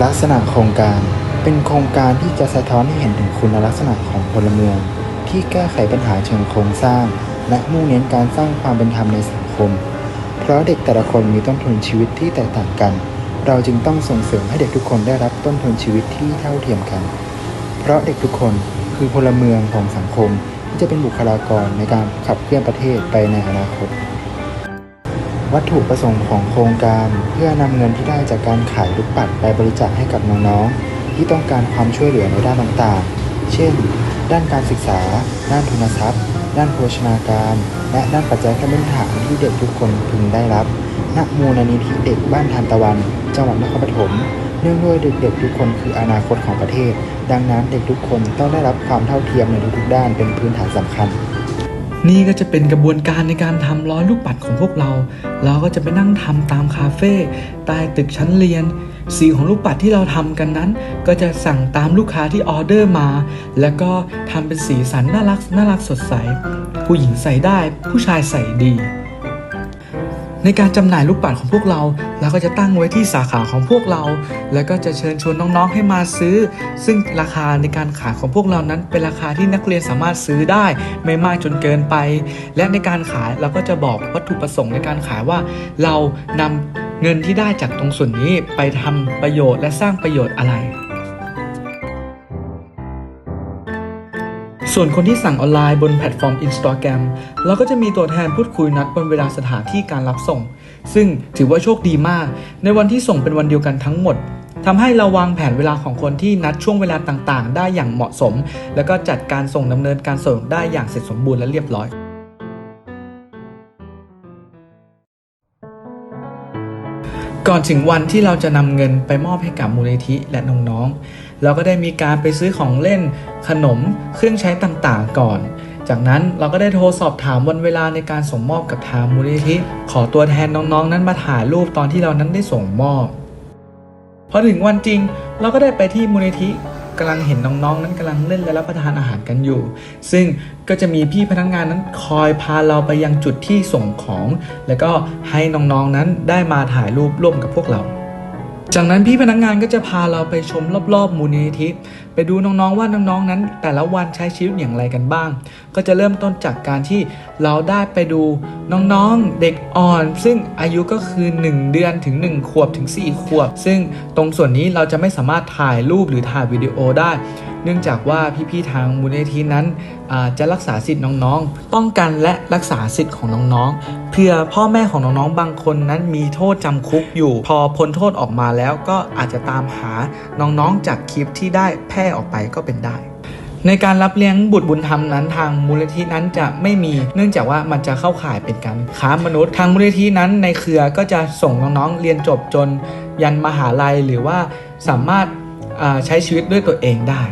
ลักษณะโครงการเป็นโครงการที่จะสะท้อนให้เห็นถึงคุณลักษณะของพลเมือง ที่แก้ไขปัญหาเชิงโครงสร้าง และมุ่งเน้นการสร้างความเป็นธรรมในสังคม เพราะเด็กแต่ละคนมีต้นทุนชีวิตที่แตกต่างกัน เราจึงต้องส่งเสริมให้เด็กทุกคนได้รับต้นทุนชีวิตที่เท่าเทียมกัน เพราะเด็กทุกคนคือพลเมืองของสังคมที่จะเป็นบุคลากรในการขับเคลื่อนประเทศไปในอนาคต วัตถุประสงค์ของโครงการเพื่อนำเงินที่ได้จากการขายลูกปัดไปบริจาคให้กับน้องๆ ที่ต้องการความช่วยเหลือในด้านต่างๆ เช่น ด้านการศึกษา ด้านทุนทรัพย์ ด้านโภชนาการ และด้านปัจจัยขั้นพื้นฐานที่เด็กทุกคนพึงได้รับ ณ มูลนิธิเด็กบ้านทานตะวัน จังหวัดนครปฐม เนื่องด้วยเด็กๆทุกคนคืออนาคตของประเทศ ดังนั้นเด็กทุกคนต้องได้รับความเท่าเทียมในทุกๆด้านเป็นพื้นฐานสำคัญ นี่ก็จะเป็นกระบวนการในการทำร้อยลูกปัดของพวกเรา เราก็จะไปนั่งทำตามคาเฟ่ใต้ตึกชั้นเรียน สีของลูกปัดที่เราทำกันนั้น ก็จะสั่งตามลูกค้าที่ออเดอร์มา แล้วก็ทำเป็นสีสันน่ารักน่ารักสดใส ผู้หญิงใส่ได้ผู้ชายใส่ดี ในการจำหน่ายลูกปัดของพวกเราเราก็จะตั้งไว้ที่สาขาของพวกเรา แล้วก็จะเชิญชวนน้องๆให้มาซื้อ ซึ่งราคาในการขายของพวกเรานั้น เป็นราคาที่นักเรียนสามารถซื้อได้ไม่มากจนเกินไป และในการขายเราก็จะบอกวัตถุประสงค์ในการขายว่า เรานำเงินที่ได้จากตรงส่วนนี้ไปทำประโยชน์และสร้างประโยชน์อะไร ส่วนคนที่สั่งออนไลน์บนแพลตฟอร์ม Instagram เราก็จะมีตัวแทนพูดคุยนัดบนเวลาสถานที่การรับส่ง ซึ่งถือว่าโชคดีมาก ในวันที่ส่งเป็นวันเดียวกันทั้งหมดทำให้เราวางแผนเวลาของคนที่นัดช่วงเวลาต่างๆ ได้อย่างเหมาะสม แล้วก็จัดการส่งดำเนินการส่งได้อย่างเสร็จสมบูรณ์และเรียบร้อยก่อนถึงวันที่เราจะนำเงินไปมอบให้กับมูลนิธิและน้องๆ เราก็ได้มีการไปซื้อของเล่นขนมเครื่องใช้ต่างๆ ก่อน จากนั้นเราก็ได้โทรสอบถามวันเวลาในการส่งมอบกับทางมูลนิธิขอตัวแทนน้องๆ นั้นมาถ่ายรูปตอนที่เรานั้นได้ส่งมอบพอถึงวันจริงเราก็ได้ไปที่มูลนิธิกำลังเห็นน้องๆ นั้นกำลังเล่นและรับประทานอาหารกันอยู่ ซึ่งก็จะมีพี่พนักงานนั้นคอยพาเราไปยังจุดที่ส่งของ แล้วก็ให้น้องๆ นั้นได้มาถ่ายรูปร่วมกับพวกเรา จากนั้นพี่พนักงานก็จะพาเราไปชมรอบๆมูลนิธิไปดูน้องๆว่าน้องๆนั้น แต่ละวันใช้ชีวิตอย่างไรกันบ้าง ก็จะเริ่มต้นจากการที่เราได้ไปดูน้องๆเด็กอ่อน ซึ่งอายุก็คือ 1 เดือนถึง 1 ขวบถึง 4 ขวบ ซึ่งตรงส่วนนี้เราจะไม่สามารถถ่ายรูปหรือถ่ายวิดีโอได้ เนื่องจากว่าพี่ๆทางมูลนิธินั้นจะรักษาสิทธิ์น้องๆ ป้องกันและรักษาสิทธิ์ของน้องๆ เพื่อพ่อแม่ของน้องๆ บางคนนั้นมีโทษจำคุกอยู่ พอพ้นโทษออกมาแล้วก็อาจจะตามหาน้องๆ จากคลิปที่ได้แพร่ออกไปก็เป็นได้ ในการรับเลี้ยงบุตรบุญธรรมนั้น ทางมูลนิธินั้นจะไม่มี เนื่องจากว่ามันจะเข้าข่ายเป็นการค้ามนุษย์ ทางมูลนิธินั้นในเครือก็จะส่งน้องๆเรียนจบจน ยันมหาลัยหรือว่าสามารถใช้ชีวิตด้วยตัวเองได้